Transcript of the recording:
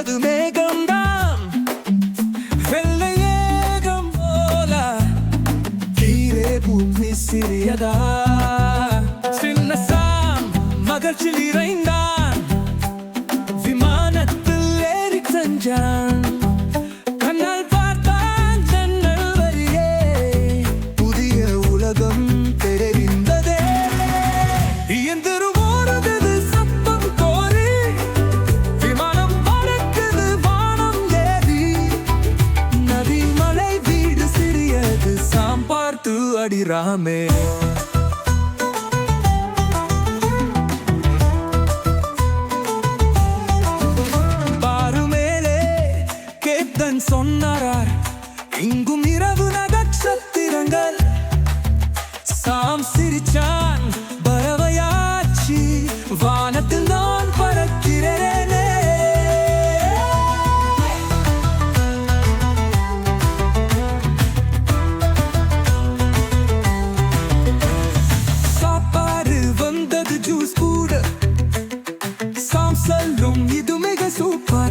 அது மேகம்தான். வெள்ளை ஏகம் போல. கீழே பூமி சிறியதா. சின்ன சாம் மகிழ்ச்சியில் இறைந்தான். விமானத்தில் ஏறி சென்றான். பார்த்து அடிராமே பாரு மேலே கேப்டன் சொன்னாரார். இங்கும் இரவு நட்சத்திரங்கள் சாம் சிரிச்சான் பறவையாச்சி வானத்தில் நான் Syndrome, ಇದು ಮೆಗ super.